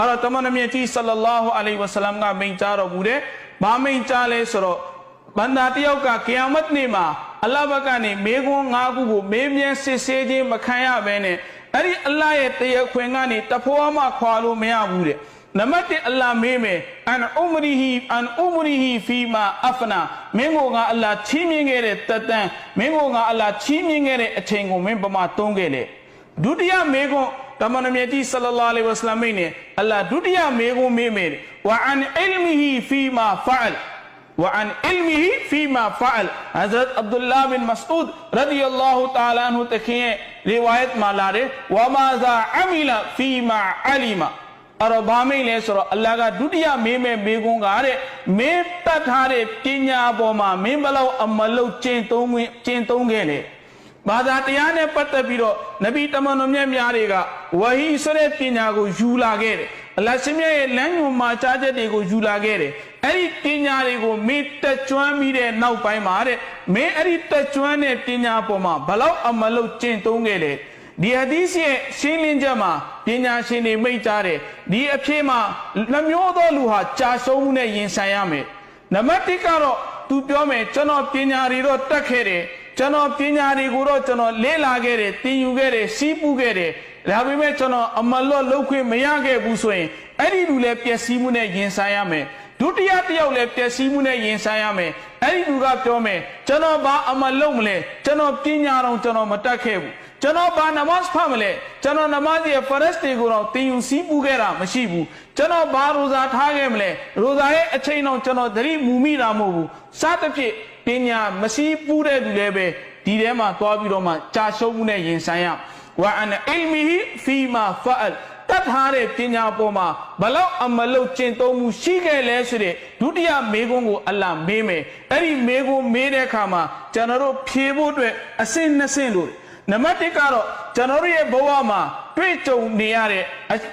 အဲ့တော့တမန်တော်မြတ်ကြီးဆလလာဟူအလိုင်ဝဆလမ်ကမိန့်ကြားတော်မူတဲ့ဘာမိန့်ကြားလဲဆိုတော့ဘန္တာတယောက်ကကိယာမတ်နေ့မှာအလ္လာဟ်ဘက်ကနေမေခွန်း၅ခုကိုမေးမြန်းစစ်ဆေးခြင်းမခံရဘဲနဲ့အဲ့ဒီအလ္လာဟ်ရဲ့တရားခွင်ကနေတဖိုးမှခွာလို့မရဘူးတဲ့နံပါတ်1အလ္လာဟ်မေးမယ်အန်ဥမရီဟီအန်ဥမရီဟီဖီမာအဖနာမင်းကိုငါအလ္လာဟ်ချီးမြှင့်ခဲ့တဲ့တတန်မင်းကိုငါအလ္လာဟ်ချီးမြှင့်ခဲ့တဲ့အချိန်ကိုမင်းပမာသုံးခဲ့လေဒုတိယမေခွန်း တမန်တော်မြတ်ဆလလာလဟ်ဝဆလမ်နဲ့အလ္လာဒုတိယမေကိုမေးမယ်ဝအန်အီလမီဟီဖီမာဖအလ် وعن علمه فيما فعل حضرت عبداللہ بن مسعود رضی اللہ تعالیٰ عنہ تکھیں روایت میں لارے وماذا عمل فيما علم အရဘာမိတ်လဲဆိုတော့အလ္လာဟ်ကဒုတိယမင်းမဲ့မေကွန်းကတဲ့မင်းတတ်ထားတဲ့ပညာပေါ်မှာမင်းဘလောက်အမလုတ်ကျင့်သုံးခွင့်ကျင့်သုံးခဲ့လေ ဘာသာတရားနဲ့ပတ်သက်ပြီးတော့နဗီတမန်တော်မြတ်များတွေကဝဟီဆိုတဲ့ပညာကိုယူလာခဲ့တယ်အလ္လာဟ်ရှင်မြတ်ရဲ့လမ်းညွှန်မှာကြားချက်တွေကိုယူလာခဲ့တယ်အဲ့ဒီပညာတွေကိုမင်းတက်ကျွမ်းပြီးတဲ့နောက်ပိုင်းမှာတဲ့မင်းအဲ့ဒီတက်ကျွမ်းတဲ့ပညာပေါ်မှာဘလောက်အမလုတ်ကျင့်သုံးခဲ့လေဒီဟာဒီစ်ရဲ့ရှင်းလင်းချက်မှာပညာရှင်တွေမိတ်ကြတယ်ဒီအဖြစ်မှာနှမျိုးသောလူဟာကြာရှုံးမှုနဲ့ရင်ဆိုင်ရမယ်နံပါတ်1ကတော့သူပြောမယ်ကျွန်တော်ပညာတွေတော့တက်ခဲ့တယ် ကျွန်တော်ပညာတွေကိုတော့ကျွန်တော်လေ့လာခဲ့တယ်သင်ယူခဲ့တယ်စီးပူးခဲ့တယ်ဒါပေမဲ့ကျွန်တော်အမလွတ်လုပ်ခွင့်မရခဲ့ဘူးဆိုရင်အဲ့ဒီလူလည်းပျက်စီးမှုနဲ့ရင်ဆိုင်ရမယ်ဒုတိယတစ်ယောက်လည်းပျက်စီးမှုနဲ့ရင်ဆိုင်ရမယ်အဲ့ဒီလူကပြောမယ်ကျွန်တော်ဘာအမလုပ်မလဲကျွန်တော်ပညာတော်ကျွန်တော်မတတ်ခဲ့ဘူးကျွန်တော်ဘာနမတ်ဖတ်မလဲကျွန်တော်နမတ်ရဲ့ဖရက်စ်တွေကိုတော့တင်ယူစီးပူးခဲ့တာမရှိဘူးကျွန်တော်ဘာရိုဇာထားခဲ့မလဲရိုဇာရဲ့အချိန်တော့ကျွန်တော်သတိမူမိတာမဟုတ်ဘူးစသဖြင့် ပညာမရှိပူးတဲ့လူလည်းပဲဒီထဲမှာသွားပြီးတော့မှကြာရှုံးမှုနဲ့ရင်ဆိုင်ရဝါအန်အီလ်မီဟီဖီမာဖအလ်တတ်ထားတဲ့ပညာပေါ်မှာဘလောက်အမလုတ်ကျင့်သုံးမှုရှိခဲ့လဲဆိုတဲ့ဒုတိယမေးခွန်းကိုအလ္လာဟ်မေးမယ်အဲ့ဒီမေးခွန်းမေးတဲ့အခါမှာကျွန်တော်တို့ဖြေဖို့အတွက်အဆင့်နှစ်ဆင့်လို့နံပါတ်1ကတော့ကျွန်တော်တို့ရဲ့ဘဝမှာတွေ့ကြုံနေရတဲ့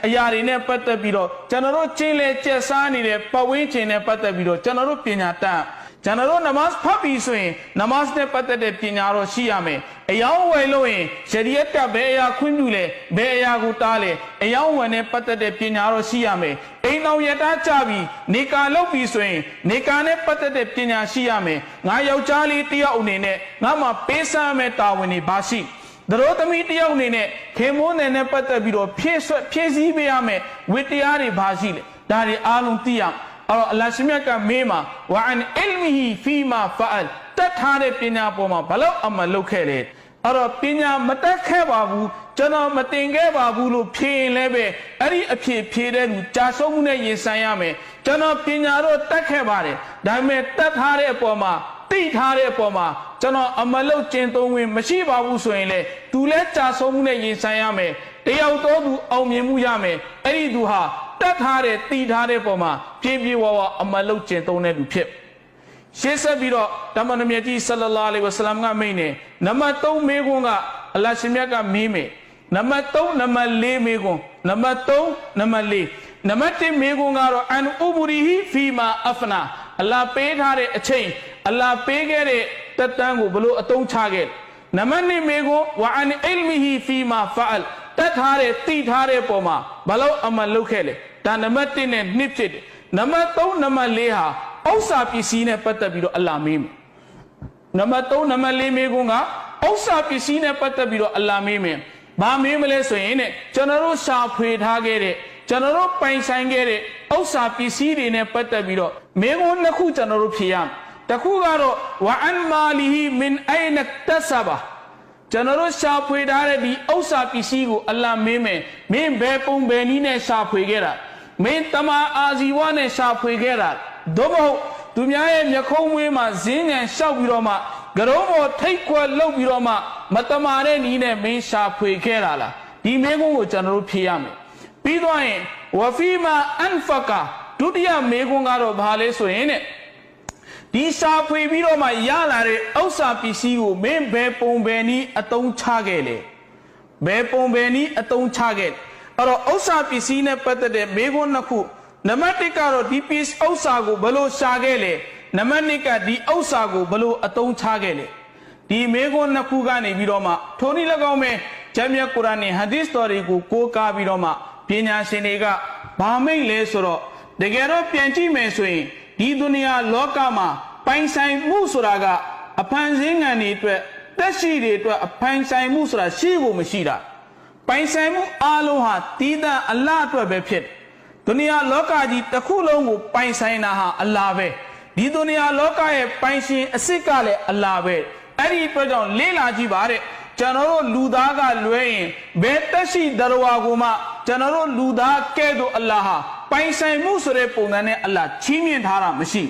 အရာတွေနဲ့ပတ်သက်ပြီးတော့ကျွန်တော်တို့ချင်းလဲကျက်စားနေတဲ့ပတ်ဝန်းကျင်နဲ့ပတ်သက်ပြီးတော့ကျွန်တော်တို့ပညာတတ် ကျွန်တော်တို့နမတ်ဖတ်ပြီးဆိုရင်နမတ်နဲ့ပတ်သက်တဲ့ပညာတော့ရှိရမယ်။အယောင်းဝယ်လို့ရင်ရှရီယတ်ကဘယ်အရာခွင့်ပြုလဲဘယ်အရာကိုတားလဲအယောင်းဝယ်နဲ့ပတ်သက်တဲ့ပညာတော့ရှိရမယ်။အိမ်တော်ရတားကြပြီးနေကာလုပ်ပြီးဆိုရင်နေကာနဲ့ပတ်သက်တဲ့ပညာရှိရမယ်။ငါယောက်ျားလေးတယောက်အနေနဲ့ငါမှပေးစမ်းမဲ့တာဝန်တွေပါရှိ။သတို့သမီးတယောက်အနေနဲ့ခေမိုးနယ်နဲ့ပတ်သက်ပြီးတော့ဖြည့်ဆွက်ဖြည့်စည်းပေးရမယ်ဝိတရားတွေပါရှိလေ။ဒါတွေအားလုံးသိရမယ်။ အဲ့တော့အလ္လာဟ်ရှင်မြတ်ကမေးမှာဝါအန်အီလ်မီဟီဖီမာဖအလ်တတ်ထားတဲ့ပညာပေါ်မှာဘလောက်အမလုပ်ခဲ့လဲအဲ့တော့ပညာမတတ်ခဲ့ပါဘူးကျွန်တော်မတင်ခဲ့ပါဘူးလို့ဖြေရင်လည်းပဲအဲ့ဒီအဖြေဖြေတဲ့လူကြာဆုံးမှုနဲ့ရင်ဆိုင်ရမယ်ကျွန်တော်ပညာတော့တတ်ခဲ့ပါတယ်ဒါပေမဲ့တတ်ထားတဲ့အပေါ်မှာသိထားတဲ့အပေါ်မှာကျွန်တော်အမလုပ်ကျင်သုံးဝင်မရှိပါဘူးဆိုရင်လေသူလည်းကြာဆုံးမှုနဲ့ရင်ဆိုင်ရမယ်တယောက်တော့သူအောင်မြင်မှုရမယ်အဲ့ဒီသူဟာ တတ်ထားတဲ့တည်ထားတဲ့ပုံမှာပြေးပြေးဝါဝါအမလုတ်ကျင်သုံးတဲ့လူဖြစ်ရှေ့ဆက်ပြီးတော့တမန်တော်မြတ်ကြီးဆလလာလဟ်ဝဆလမ်ကမိန့်နေနံပါတ်3မေးခွန်းကအလ္လာဟ်ရှင်မြတ်ကမေးမယ်နံပါတ်3နံပါတ်4မေးခွန်းနံပါတ်3နံပါတ်4နံပါတ်1မေးခွန်းကတော့အန်ဥဘူရီဟီဖီမာအဖနာအလ္လာဟ်ပေးထားတဲ့အချိန်အလ္လာဟ်ပေးခဲ့တဲ့တက်တန်းကိုဘလို့အသုံးချခဲ့နံပါတ်2မေးခွန်းဝါအန်အီလ်မီဟီဖီမာဖအလ်တတ်ထားတဲ့သိထားတဲ့ပုံမှာဘလို့အမှန်လုပ်ခဲ့လဲ ဒါနံပါတ်1နဲ့2ဖြစ်တယ်နံပါတ်3နံပါတ်4ဟာဥစ္စာပစ္စည်းနဲ့ပတ်သက်ပြီးတော့အလ္လာဟ်မေးမယ်နံပါတ်3နံပါတ်4မေးခွန်းကဥစ္စာပစ္စည်းနဲ့ပတ်သက်ပြီးတော့အလ္လာဟ်မေးမယ်ဘာမေးမလဲဆိုရင်တဲ့ကျွန်တော်တို့ရှာဖွေထားခဲ့တဲ့ကျွန်တော်တို့ပိုင်ဆိုင်ခဲ့တဲ့ဥစ္စာပစ္စည်းတွေနဲ့ပတ်သက်ပြီးတော့မေးခွန်းနှစ်ခုကျွန်တော်တို့ဖြေရမယ်တခုကတော့ဝအန်မာလီဟီမင်အိုင်နတဆဘာကျွန်တော်တို့ရှာဖွေထားတဲ့ဒီဥစ္စာပစ္စည်းကိုအလ္လာဟ်မင်းမယ်မင်းဘယ်ပုံဘယ်နည်းနဲ့ရှာဖွေခဲ့တာ မင်းတမန်အာဇီဝနဲ့ရှာဖွေခဲ့တာသို့မဟုတ်သူများရဲ့မျက်ခုံးမွေးမှာဇင်းငံလျှောက်ပြီးတော့မှကရုံးပေါ်ထိတ်ခွက်လှုပ်ပြီးတော့မှမတမာတဲ့နည်းနဲ့မင်းရှာဖွေခဲ့တာလားဒီမင်းကုန်းကိုကျွန်တော်တို့ဖြေရမယ်ပြီးတော့ရင်ဝဖီမာအန်ဖကာဒုတိယမေကွန်းကတော့ဘာလဲဆိုရင်တဲ့ဒီရှာဖွေပြီးတော့မှရလာတဲ့ဥစ္စာပစ္စည်းကိုမင်းဘယ်ပုံဘယ်နည်းအတုံးချခဲ့လဲဘယ်ပုံဘယ်နည်းအတုံးချခဲ့ အဲ့တော့ဥစ္စာပစ္စည်းနဲ့ပတ်သက်တဲ့မေခွန်းနှစ်ခုနံပါတ်1ကတော့ဒီ piece ဥစ္စာကိုဘယ်လိုရှာခဲ့လဲနံပါတ်2ကဒီဥစ္စာကိုဘယ်လိုအတုံးချခဲ့လဲဒီမေခွန်းနှစ်ခုကနေပြီးတော့မှထိုနည်း၎င်းပဲဂျမ်းမြတ်ကုရ်အာန်နဲ့ဟာဒီသ်တော်တွေကိုကိုးကားပြီးတော့မှပညာရှင်တွေကဘာမိတ်လဲဆိုတော့တကယ်တော့ပြန်ကြည့်မယ်ဆိုရင်ဒီဒုနီယာလောကမှာပိုင်ဆိုင်မှုဆိုတာကအဖန်ဆင်းငံတွေအတွက်တက်ရှိတွေအတွက်အဖန်ဆိုင်မှုဆိုတာရှိဖို့မရှိတာ ပိုင်ဆိုင်မှုအလုံးဟာတီးတန့်အလ္လာဟ်အတွက်ပဲဖြစ်တယ်ဒုနီယာလောကကြီးတစ်ခုလုံးကိုပိုင်ဆိုင်တာဟာအလ္လာဟ်ပဲဒီဒုနီယာလောကရဲ့ပိုင်ရှင်အစ်စ်ကလည်းအလ္လာဟ်ပဲအဲ့ဒီအတွက်ကြောင့်လေးလာကြည့်ပါတဲ့ကျွန်တော်တို့လူသားကလွဲရင်ဘယ်တက်ရှိတရဝါကိုမှကျွန်တော်တို့လူသားကဲ့သို့အလ္လာဟ်ဟာပိုင်ဆိုင်မှုဆိုတဲ့ပုံစံနဲ့အလ္လာဟ်ချီးမြှင့်ထားတာမရှိ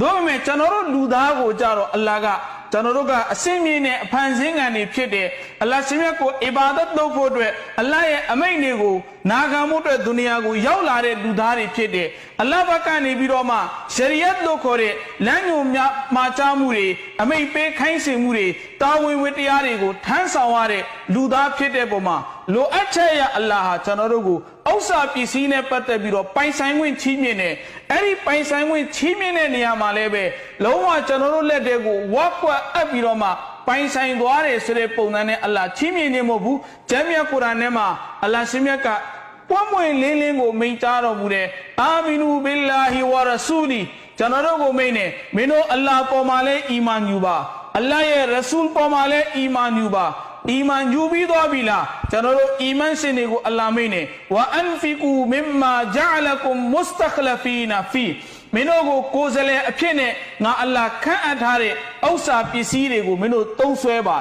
ဘူးဒါပေမဲ့ကျွန်တော်တို့လူသားကိုကြတော့အလ္လာဟ်က ကျွန်တော်တို့ကအစင်းမြင့်နဲ့အဖန်ဆင်းငံတွေဖြစ်တယ်အလ္လာဟ်ရှင်မြတ်ကိုအီဘာဒတ်လုပ်ဖို့အတွက်အလ္လာဟ်ရဲ့အမိန့်တွေကိုနာခံမှုအတွက်ဒုနီယာကိုရောက်လာတဲ့လူသားတွေဖြစ်တယ်အလ္လာဟ်ဘက်ကနေပြီးတော့မှရှရီယတ်လို့ခေါ်တဲ့လမ်းညွန်များမှာကြားမှုတွေအမိန့်ပေးခိုင်းစေမှုတွေတာဝန်ဝတ္တရားတွေကိုထမ်းဆောင်ရတဲ့လူသားဖြစ်တဲ့ပုံမှာ လိုအပ်ချက်ရအလ္လာဟ်ဟာကျွန်တော်တို့ကိုဥစ္စာပစ္စည်းနဲ့ပတ်သက်ပြီးတော့ပိုင်ဆိုင်ခွင့်ချီးမြှင့်တယ်အဲ့ဒီပိုင်ဆိုင်ခွင့်ချီးမြှင့်တဲ့နေရာမှာလည်းပဲလုံးဝကျွန်တော်တို့လက်တွေကိုဝက်ကွက်အပ်ပြီးတော့မှပိုင်ဆိုင်သွားတယ်ဆိုတဲ့ပုံစံနဲ့အလ္လာဟ်ချီးမြှင့်ခြင်းမဟုတ်ဘူးကျမ်းမြတ်ကုရ်အာန်ထဲမှာအလ္လာဟ်ရှင်မြတ်ကပွင့်ပွင့်လင်းလင်းကိုမိန့်ကြားတော်မူတယ်အာမီနူဘီလာဟီဝါရဆူလီကျွန်တော်တို့ကိုမိန့်နေမင်းတို့အလ္လာဟ်ပေါ်မှာလည်းအီမန်ယူပါအလ္လာဟ်ရဲ့ရဆူလ်ပေါ်မှာလည်းအီမန်ယူပါ အီမန်ယူပြီးသွားပြီလားကျွန်တော်တို့အီမန်ရှင်တွေကိုအလ္လာဟ်မိန့်နေဝအန်ဖီကူမင်မာဂျအလကုမ်မုစတခလဖီနာဖီမင်းတို့ကိုကိုယ်စလဲအဖြစ်နဲ့ငါအလ္လာဟ်ခန့်အပ်ထားတဲ့ဥစ္စာပစ္စည်းတွေကိုမင်းတို့သုံးဆွဲပါ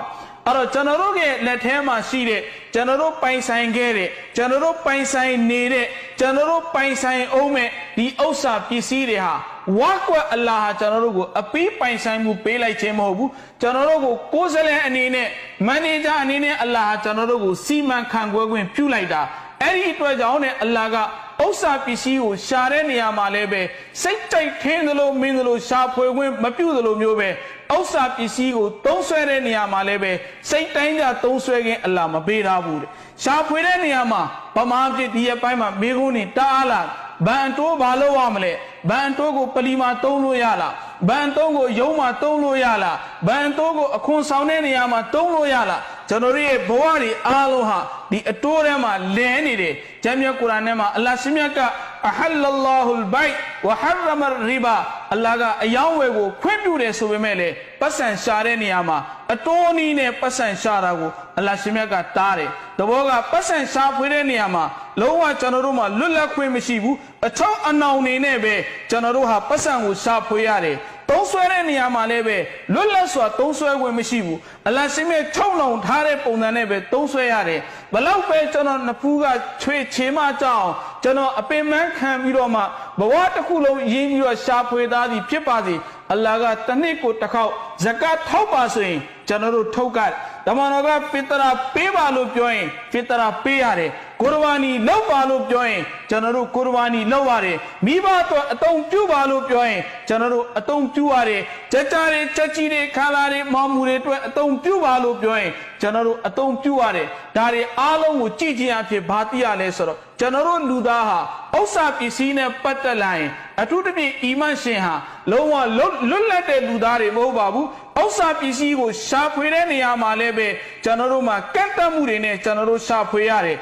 အဲ့တော့ကျွန်တော်တို့ရဲ့လက်ထဲမှာရှိတဲ့ကျွန်တော်တို့ပိုင်ဆိုင်ခဲ့တဲ့ကျွန်တော်တို့ပိုင်ဆိုင်နေတဲ့ကျွန်တော်တို့ပိုင်ဆိုင်အောင်မဲ့ဒီဥစ္စာပစ္စည်းတွေဟာ ဝါကွက်အလ္လာဟ်ဟာကျွန်တော်တို့ကိုအပီးပိုင်ဆိုင်မှုပေးလိုက်ခြင်းမဟုတ်ဘူးကျွန်တော်တို့ကိုကိုယ်စလဲအနေနဲ့မန်နေဂျာအနေနဲ့အလ္လာဟ်ဟာကျွန်တော်တို့ကိုစီမံခန့်ခွဲခွင့်ပြုလိုက်တာအဲ့ဒီအတွက်ကြောင့်ねအလ္လာဟ်ကဥစ္စာပစ္စည်းကိုရှာတဲ့နေရာမှာလည်းပဲစိတ်ကြိုက်ထင်းသလိုမင်းသလိုရှာဖွေခွင့်မပြုသလိုမျိုးပဲဥစ္စာပစ္စည်းကိုသုံးဆွဲတဲ့နေရာမှာလည်းပဲစိတ်တိုင်းကြသုံးဆွဲခြင်းအလ္လာဟ်မပေးထားဘူးတဲ့ရှာဖွေတဲ့နေရာမှာဗမာပြည်ဒီရဲ့ပိုင်းမှာမိကုန်းနေတအားလာဘန်တိုးဘာလို့ရမလဲ ဘန်တိုးကိုပလီမာသုံးလို့ရလားဘန်တုံးကိုယုံမှာသုံးလို့ရလားဘန်တိုးကိုအခွန်ဆောင်တဲ့နေရာမှာသုံးလို့ရလားကျွန်တော်တို့ရဲ့ဘဝတွေအားလုံးဟာဒီအတိုးထဲမှာလဲနေတယ်ဂျမ်းမြတ်ကုရ်အာန်ထဲမှာအလ္လာဟ်ရှင်မြတ်ကအဟလလ္လာဟူလ်ဘိုက်ဝဟရမရီဘာအလ္လာဟ်ကအယောင်းဝယ်ကိုခွင့်ပြုတယ်ဆိုပေမဲ့လေပတ်စံရှာတဲ့နေရာမှာအတိုးနီးနဲ့ပတ်စံရှာတာကိုအလ္လာဟ်ရှင်မြတ်ကတားတယ်တဘောကပတ်စံရှာဖွေတဲ့နေရာမှာ လုံးဝကျွန်တော်တို့မှာလွတ်လပ်ခွင့်မရှိဘူးအထောက်အနောင်နေနဲ့ပဲကျွန်တော်တို့ဟာပတ်စံကိုရှာဖွေရတယ်သုံးဆွဲတဲ့နေရာမှာလည်းပဲလွတ်လပ်စွာသုံးဆွဲခွင့်မရှိဘူးအလ္လာဟ်ရှင်မြတ်ချုံလောင်ထားတဲ့ပုံစံနဲ့ပဲသုံးဆွဲရတယ်ဘလောက်ပဲကျွန်တော်နှစ်ဖူးကချွေချေမကြအောင်ကျွန်တော်အပင်ပန်းခံပြီးတော့မှဘဝတစ်ခုလုံးရင်းပြီးတော့ရှာဖွေသားသည်ဖြစ်ပါစေအလ္လာဟ်ကတစ်နှစ်ကိုတစ်ခေါက်ဇကတ်ထောက်ပါဆိုရင်ကျွန်တော်တို့ထုတ်ကဓမ္မတော်ကဖီတရာပေးပါလို့ပြောရင်ဖီတရာပေးရတယ် ကုရ်ဘာနီလောက်ပါလို့ပြောရင်ကျွန်တော်တို့ကုရ်ဘာနီလောက်ရတယ်မိဘအတွက်အတုံးပြုပါလို့ပြောရင်ကျွန်တော်တို့အတုံးပြုရတယ်ကြကြတွေချက်ကြီးတွေခါလာတွေမောင်မူတွေအတွက်အတုံးပြုပါလို့ပြောရင်ကျွန်တော်တို့အတုံးပြုရတယ်ဒါတွေအားလုံးကိုကြည့်ခြင်းအဖြစ်ဘာသိရလဲဆိုတော့ကျွန်တော်တို့လူသားဟာဥစ္စာပစ္စည်းနဲ့ပတ်သက်လာရင်အထူးသဖြင့်အီမန်ရှင်ဟာလုံးဝလွတ်လပ်တဲ့လူသားတွေမဟုတ်ပါဘူးဥစ္စာပစ္စည်းကိုရှာဖွေတဲ့နေရာမှာလည်းပဲကျွန်တော်တို့မှာကန့်တတ်မှုတွေနဲ့ကျွန်တော်တို့ရှာဖွေရတယ်